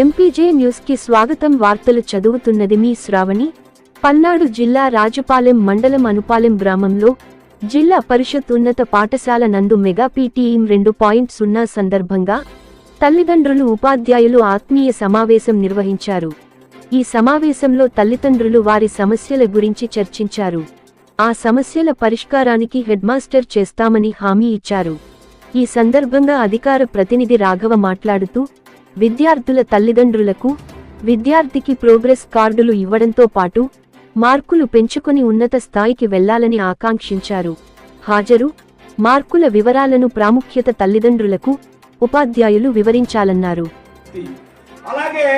MPJ న్యూస్కి స్వాగతం వార్తలు చదువుతున్నది మీ శ్రావణి. పల్నాడు జిల్లా రాజపాలెం మండలం అనుపాలెం గ్రామంలో జిల్లా పరిషత్ ఉన్నత పాఠశాల నందు మెగా పీటీఈం రెండు పాయింట్ సున్నా సందర్భంగా తల్లిదండ్రులు ఉపాధ్యాయులు ఆత్మీయ సమావేశం నిర్వహించారు. ఈ సమావేశంలో తల్లిదండ్రులు వారి సమస్యల గురించి చర్చించారు. ఆ సమస్యల పరిష్కారానికి హెడ్మాస్టర్ చేస్తామని హామీ ఇచ్చారు. ఈ సందర్భంగా అధికార ప్రతినిధి రాఘవ మాట్లాడుతూ విద్యార్థుల తల్లిదండ్రులకు విద్యార్థికి ప్రోగ్రెస్ కార్డులు ఇవ్వడంతో పాటు మార్కులు పెంచుకొని ఉన్నత స్థాయికి వెళ్ళాలని ఆకాంక్షించారు. హాజరు మార్కుల వివరాలను ప్రాముఖ్యత తల్లిదండ్రులకు ఉపాధ్యాయులు వివరించాలన్నారు. అలాగే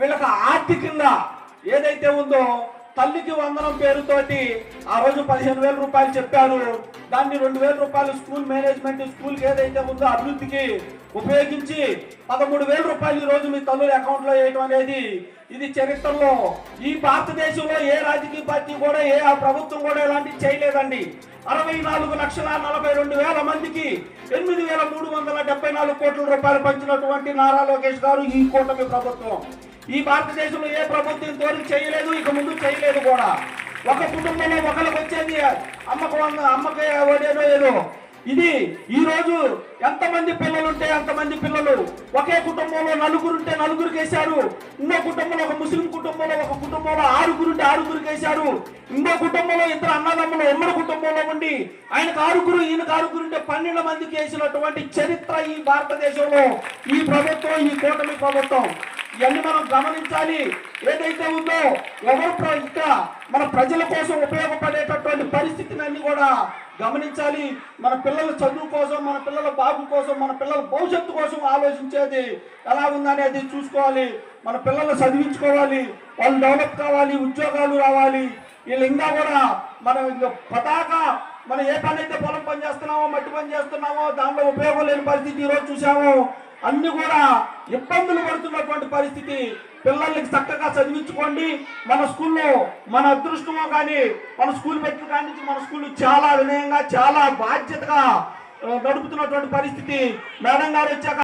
వీళ్ళకి ఆర్థికంగా ఏదైతే ఉందో తల్లికి వందనం పేరుతోటి ఆ రోజు పదిహేను వేల రూపాయలు చెప్పారు. దాన్ని రెండు వేల రూపాయలు స్కూల్ మేనేజ్మెంట్ స్కూల్కి ఏదైతే ఉందో అభివృద్ధికి ఉపయోగించి పదమూడు వేల రూపాయలు ఈ రోజు మీ తల్లుల అకౌంట్లో వేయటం అనేది ఇది చరిత్రలో ఈ భారతదేశంలో ఏ రాజకీయ పార్టీ కూడా ఏ ఆ ప్రభుత్వం కూడా ఇలాంటివి చేయలేదండి. అరవై నాలుగు లక్షల నలభై రెండు వేల మందికి ఎనిమిది వేల మూడు వందల డెబ్బై నాలుగు కోట్ల రూపాయలు పంచినటువంటి నారా లోకేష్ గారు ఈ కూటమి ప్రభుత్వం. ఈ భారతదేశంలో ఏ ప్రభుత్వం ఇంతవరకు చేయలేదు ఇక ముందు చేయలేదు కూడా. ఒక కుటుంబంలో ఒకరికి వచ్చేది. అమ్మకు అమ్మకి ఓడేదో ఏదో. ఇది ఈ రోజు ఎంతమంది పిల్లలు ఉంటే అంతమంది పిల్లలు. ఒకే కుటుంబంలో నలుగురు ఉంటే నలుగురికి వేశారు. ఇంకో కుటుంబంలో ఒక ముస్లిం కుటుంబంలో ఒక కుటుంబంలో ఆరుగురు ఉంటే ఆరుగురికి వేశారు. ఇంకో కుటుంబంలో ఇద్దరు అన్నదమ్ములు ఉమ్మడి కుటుంబంలో ఉండి ఆయనకు ఆరుగురు ఈయనకు ఆరుగురు ఉంటే పన్నెండు మందికి వేసినటువంటి చరిత్ర ఈ భారతదేశంలో ఈ ప్రభుత్వం ఈ కూటమి ప్రభుత్వం. ఇవన్నీ మనం గమనించాలి. ఏదైతే ఉందో ఎవరు ఇక్కడ మన ప్రజల కోసం ఉపయోగపడేటటువంటి పరిస్థితిని అన్ని కూడా గమనించాలి. మన పిల్లల చదువు కోసం మన పిల్లల బాబు కోసం మన పిల్లల భవిష్యత్తు కోసం ఆలోచించేది ఎలా ఉందనేది చూసుకోవాలి. మన పిల్లలు చదివించుకోవాలి. వాళ్ళు డెవలప్ కావాలి ఉద్యోగాలు రావాలి. వీళ్ళు ఇంకా కూడా మనం పతాక మనం ఏ పని అయితే పొలం పని చేస్తున్నామో మట్టి పని చేస్తున్నామో దానిలో ఉపయోగం లేని పరిస్థితి ఈరోజు చూసాము అన్ని కూడా ఇబ్బందులు పడుతున్నటువంటి పరిస్థితి. పిల్లల్ని చక్కగా చదివించుకోండి. మన స్కూల్లో మన అదృష్టమో కానీ మన స్కూల్ పెట్టిన కాడి నుంచి మన స్కూల్ చాలా వినయంగా చాలా బాధ్యతగా నడుపుతున్నటువంటి పరిస్థితి. మేడం గారు వచ్చాక